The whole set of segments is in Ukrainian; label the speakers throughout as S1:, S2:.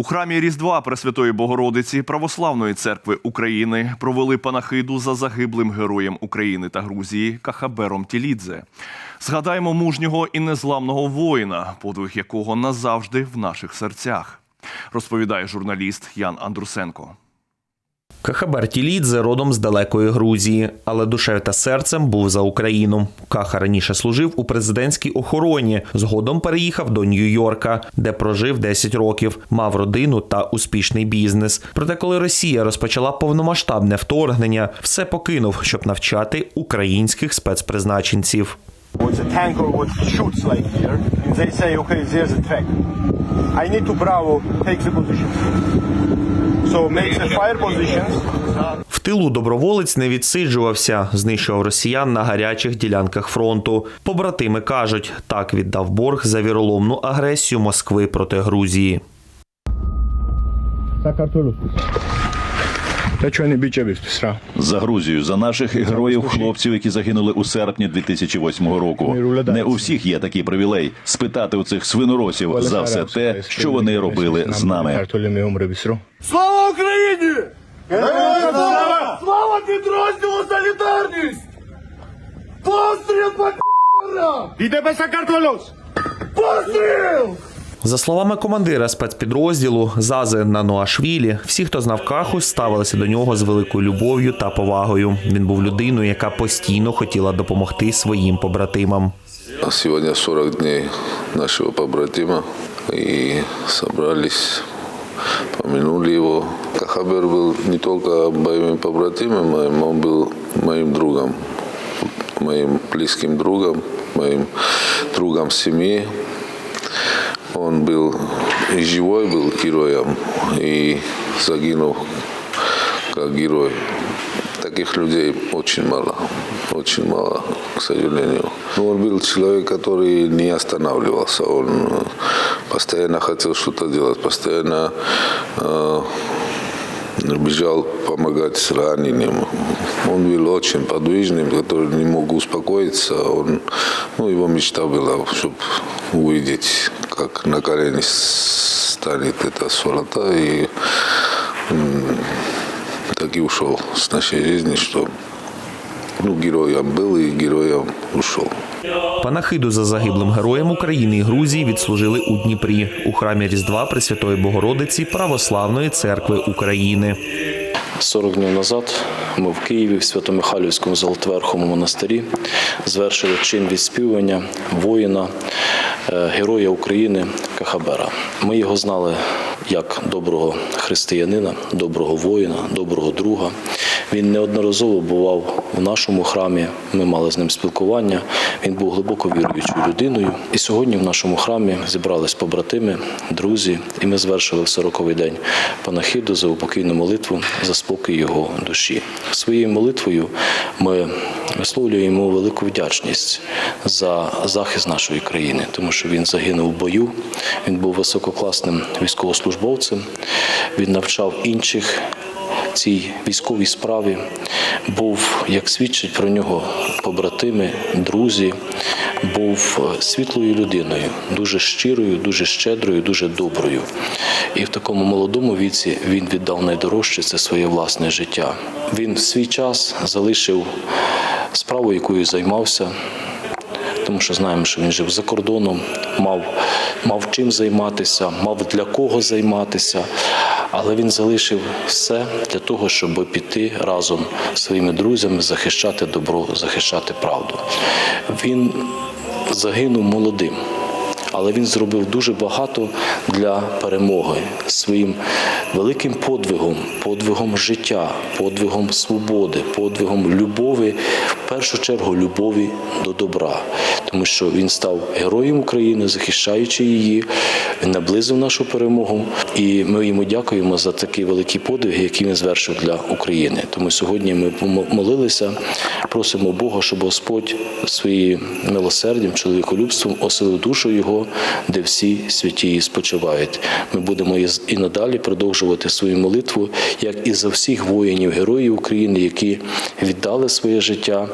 S1: У храмі Різдва Пресвятої Богородиці Православної церкви України провели панахиду за загиблим героєм України та Грузії Кахабером Тілідзе. Згадаємо мужнього і незламного воїна, подвиг якого назавжди в наших серцях, розповідає журналіст Ян Андрусенко.
S2: Кахабер Тілідзе родом з далекої Грузії, але душею та серцем був за Україну. Каха раніше служив у президентській охороні. Згодом переїхав до Нью-Йорка, де прожив 10 років, мав родину та успішний бізнес. Проте, коли Росія розпочала повномасштабне вторгнення, все покинув, щоб навчати українських спецпризначенців.
S3: What's a tank or what shoots like here. So make the fire positions.
S2: В тилу доброволець не відсиджувався, знищував росіян на гарячих ділянках фронту. Побратими кажуть, так віддав борг за віроломну агресію Москви проти Грузії.
S3: Та чого не бічебі сра?
S4: За Грузію, за наших героїв, хлопців, які загинули у серпні 2008 року. Не у всіх є такий привілей спитати у цих свиноросів за все те, що вони робили з нами.
S3: Слава Україні! Слава! Слава підрозділу Солідарність! Постріл по Іде без Сакартолос! Постріл!
S2: За словами командира спецпідрозділу Зази Нануашвілі, всі, хто знав Каху, ставилися до нього з великою любов'ю та повагою. Він був людиною, яка постійно хотіла допомогти своїм побратимам.
S5: Сегодня 40 дней нашего побратима и собрались, помянули его. Кахабер был не только боевым побратимом моим, он был моим другом, моим близким другом, моим другом семьи. Он был живой был героем, и загинул как герой. Таких людей очень мало, очень мало, к сожалению. Но он был человек, который не останавливался. Он э, постоянно хотел что-то делать, постоянно э, бежал помогать раненым. Он был очень подвижным, который не мог успокоиться. Он, ну, его мечта была, чтобы увидеть, как на колени станет эта сволота. И так и ушел с нашей жизни, что ну, героем был и героем ушел.
S2: Панахиду за загиблим героєм України і Грузії відслужили у Дніпрі у храмі Різдва Пресвятої Богородиці Православної церкви України.
S6: 40 днів назад ми в Києві в Свято-Михайлівському Золотверхому монастирі звершили чин відспівування воїна, е, героя України Кахабера. Ми його знали як доброго християнина, доброго воїна, доброго друга. Він неодноразово бував у нашому храмі. Ми мали з ним спілкування. Він був глибоко віруючою людиною. І сьогодні в нашому храмі зібрались побратими, друзі, і ми звершили в 40-й день панахиду за упокійну молитву за спокій його душі. Своєю молитвою ми висловлюємо велику вдячність за захист нашої країни, тому що він загинув в бою. Він був висококласним військовослужбовцем. Він навчав інших цій військовій справі був, як свідчить про нього побратими, друзі, був е, світлою людиною, дуже щирою, дуже щедрою, дуже доброю. І в такому молодому віці він віддав найдорожче це своє власне життя. Він в свій час залишив справу, якою займався, тому що знаємо, що він жив за кордоном, мав, мав чим займатися, мав для кого займатися. Але він залишив все для того, щоб піти разом з своїми друзями, захищати добро, захищати правду. Він загинув молодим. Але він зробив дуже багато для перемоги своїм великим подвигом, подвигом життя, подвигом свободи, подвигом любові, першу чергу любові до добра, тому що він став героєм України, захищаючи її, він наблизив нашу перемогу, і ми йому дякуємо за такі великі подвиги, які він звершив для України. Тому сьогодні ми молилися, просимо Бога, щоб Господь своїм милосердям, чоловіколюбством оселив душу його, де всі святі спочивають. Ми будемо і надалі продовжувати свою молитву, як і за всіх воїнів, героїв України, які віддали своє життя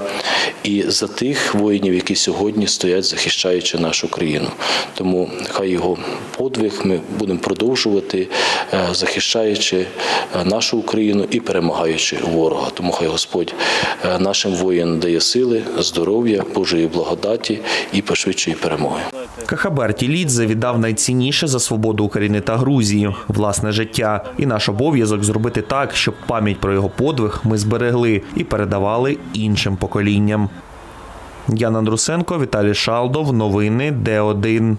S6: і за тих воїнів, які сьогодні стоять, захищаючи нашу країну. Тому хай його подвиг ми будемо продовжувати, е, захищаючи е, нашу Україну і перемагаючи ворога. Тому хай Господь е, нашим воїнам дає сили, здоров'я, Божої благодаті і пошвидшої перемоги.
S2: Кахабер Тілідзе віддав найцінніше за свободу України та Грузії власне життя. І наш обов'язок зробити так, щоб пам'ять про його подвиг ми зберегли і передавали іншим поколінням. Ян Андрусенко, Віталій Шалдов. Новини Д1.